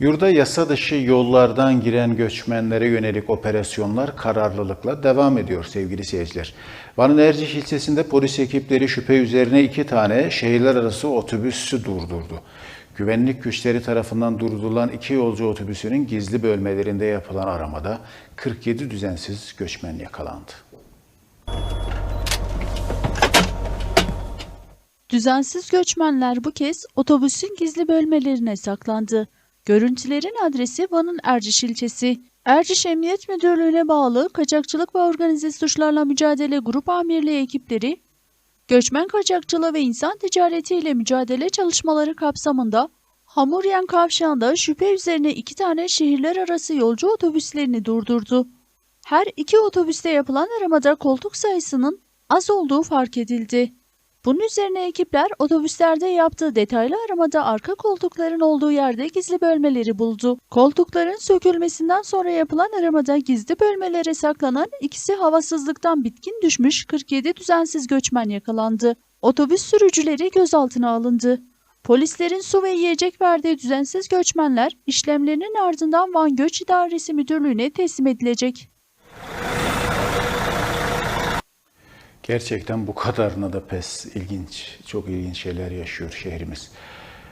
Yurda yasa dışı yollardan giren göçmenlere yönelik operasyonlar kararlılıkla devam ediyor sevgili seyirciler. Van'ın Erciş ilçesinde polis ekipleri şüphe üzerine iki tane şehirler arası otobüsü durdurdu. Güvenlik güçleri tarafından durdurulan iki yolcu otobüsünün gizli bölmelerinde yapılan aramada 47 düzensiz göçmen yakalandı. Düzensiz göçmenler bu kez otobüsün gizli bölmelerine saklandı. Görüntülerin adresi Van'ın Erciş ilçesi. Erciş Emniyet Müdürlüğü'ne bağlı Kaçakçılık ve Organize Suçlarla Mücadele Grup Amirliği ekipleri, göçmen kaçakçılığı ve insan ticaretiyle mücadele çalışmaları kapsamında Hamuryen kavşağında şüphe üzerine iki tane şehirler arası yolcu otobüslerini durdurdu. Her iki otobüste yapılan aramada koltuk sayısının az olduğu fark edildi. Bunun üzerine ekipler otobüslerde yaptığı detaylı aramada arka koltukların olduğu yerde gizli bölmeleri buldu. Koltukların sökülmesinden sonra yapılan aramada gizli bölmelere saklanan ikisi havasızlıktan bitkin düşmüş 47 düzensiz göçmen yakalandı. Otobüs sürücüleri gözaltına alındı. Polislerin su ve yiyecek verdiği düzensiz göçmenler işlemlerinin ardından Van Göç İdaresi Müdürlüğü'ne teslim edilecek. Gerçekten bu kadarına da pes ilginç, çok ilginç şeyler yaşıyor şehrimiz.